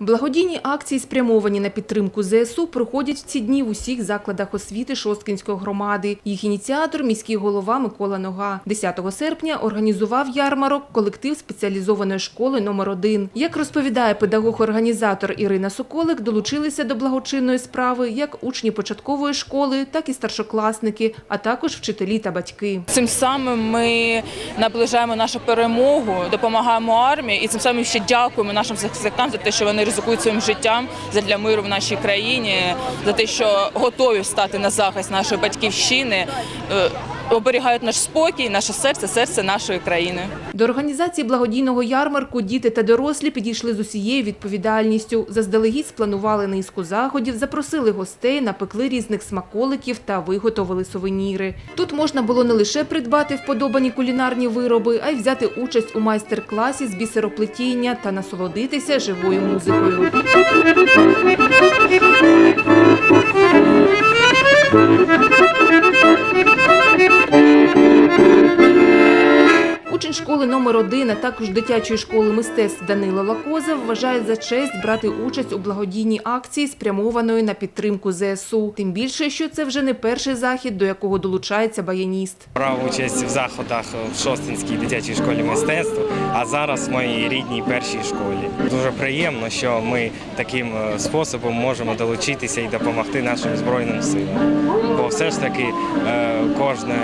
Благодійні акції, спрямовані на підтримку ЗСУ, проходять в ці дні в усіх закладах освіти Шосткинської громади. Їх ініціатор – міський голова Микола Нога. 10 серпня організував ярмарок колектив спеціалізованої школи номер 1 Як розповідає педагог-організатор Ірина Соколик, долучилися до благочинної справи як учні початкової школи, так і старшокласники, а також вчителі та батьки. Цим самим ми наближаємо нашу перемогу, допомагаємо армії, і цим самим ще дякуємо нашим захисникам за те, що вони ризикують своїм життям для миру в нашій країні, за те, що готові стати на захист нашої батьківщини, е, оберігають наш спокій, наше серце, серце нашої країни. До організації благодійного ярмарку діти та дорослі підійшли з усією відповідальністю. Заздалегідь спланували низку заходів, запросили гостей, напекли різних смаколиків та виготовили сувеніри. Тут можна було не лише придбати вподобані кулінарні вироби, а й взяти участь у майстер-класі з бісероплетіння та насолодитися живою музикою. Учень номер 1 а також дитячої школи мистецтв Данило Лакозов вважає за честь брати участь у благодійній акції, спрямованої на підтримку ЗСУ. Тим більше, що це вже не перший захід, до якого долучається баяніст. Брав участь в заходах в Шостинській дитячій школі мистецтв, а зараз в моїй рідній першій школі. Дуже приємно, що ми таким е, способом можемо долучитися і допомогти нашим збройним силам. Бо все ж таки е, кожні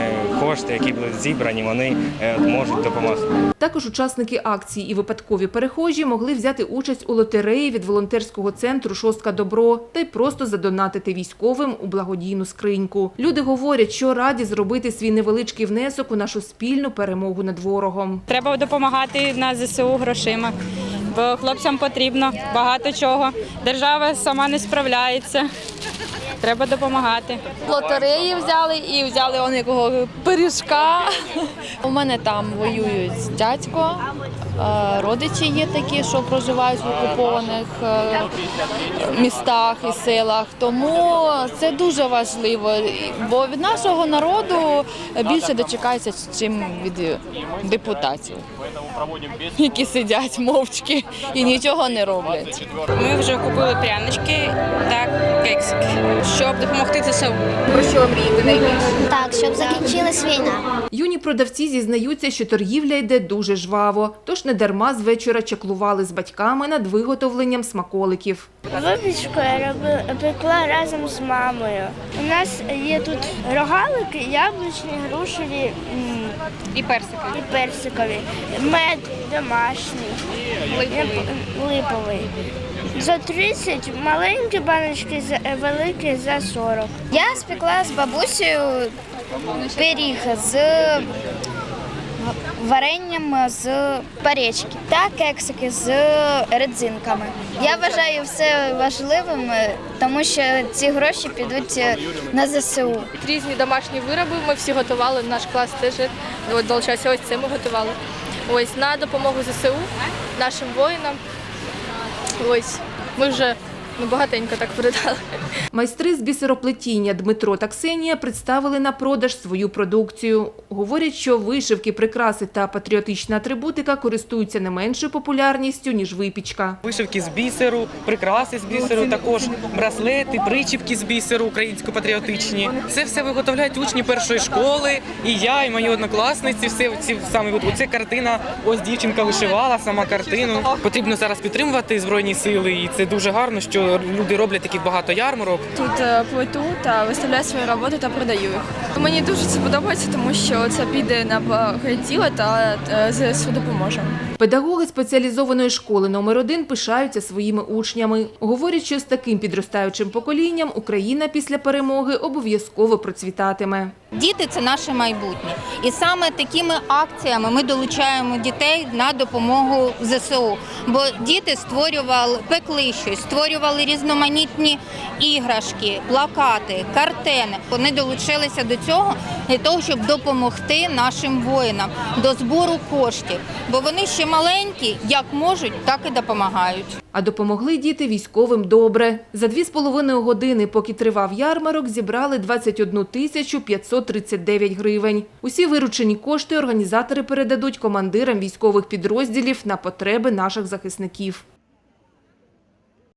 кошти, які будуть зібрані, вони е, можуть допомогти. Також учасники акції і випадкові перехожі могли взяти участь у лотереї від волонтерського центру Шостка Добро та й просто задонатити військовим у благодійну скриньку. Люди говорять, що раді зробити свій невеличкий внесок у нашу спільну перемогу над ворогом. Треба допомагати на ЗСУ грошима, бо хлопцям потрібно багато чого. Держава сама не справляється. Треба допомагати. лотереї взяли і взяли он якого пиріжка. У мене там воюють дядько, родичі є такі, що проживають в окупованих е, містах і селах. Тому це дуже важливо, бо від нашого народу більше дочекається, чим від депутатів, які сидять мовчки і нічого не роблять. Ми вже купили прянички та кексики, щоб допомогти ЗСУ. Так, щоб закінчилась війна. Юні продавці зізнаються, що торгівля йде дуже жваво, тож не дарма з вечора чаклували з батьками над виготовленням смаколиків. Випічку я робила, пекла разом з мамою. У нас є тут рогалики, яблучні, грушеві І персики. і персикові, мед домашній, липовий. липовий. За 30 маленькі баночки, за- великі за 40. Я спекла з бабусею пиріг з варенням з паречки та кексики з родзинками. Я вважаю все важливим, тому що ці гроші підуть е, на ЗСУ. різні домашні вироби. Ми всі готували. Наш клас теж долучався. Ось це ми готували. Ось на допомогу ЗСУ нашим воїнам. Ось ми вже ну, багатенько так передали. Майстри з бісероплетіння Дмитро та Ксенія представили на продаж свою продукцію. Говорять, що вишивки, прикраси та патріотична атрибутика користуються не меншою популярністю, ніж випічка. Вишивки з бісеру, прикраси з бісеру, також браслети, причіпки з бісеру українсько-патріотичні. Це все виготовляють учні першої школи. І я, і мої однокласниці. Все ці саме оце картина. Ось дівчинка вишивала сама картину. Потрібно зараз підтримувати збройні сили, і це дуже гарно, що люди роблять таких багато ярмарок. Тут е, плету та виставляю свої роботи та продаю їх. Мені дуже це подобається, тому що це піде на благо тіла та з ЗСУ допоможе. Педагоги спеціалізованої школи номер 1 пишаються своїми учнями. Говорять, що з таким підростаючим поколінням Україна після перемоги обов'язково процвітатиме. Діти це наше майбутнє. І саме такими акціями ми долучаємо дітей на допомогу ЗСУ. Бо діти створювали, пекли щось, створювали різноманітні іграшки, плакати, картини. Вони долучилися до цього для того, щоб допомогти нашим воїнам до збору коштів. Бо вони ще маленькі, як можуть, так і допомагають. А допомогли діти військовим добре. За дві з половиною години, поки тривав ярмарок, зібрали 21 тисячу 539 гривень. Усі виручені кошти організатори передадуть командирам військових підрозділів на потреби наших захисників.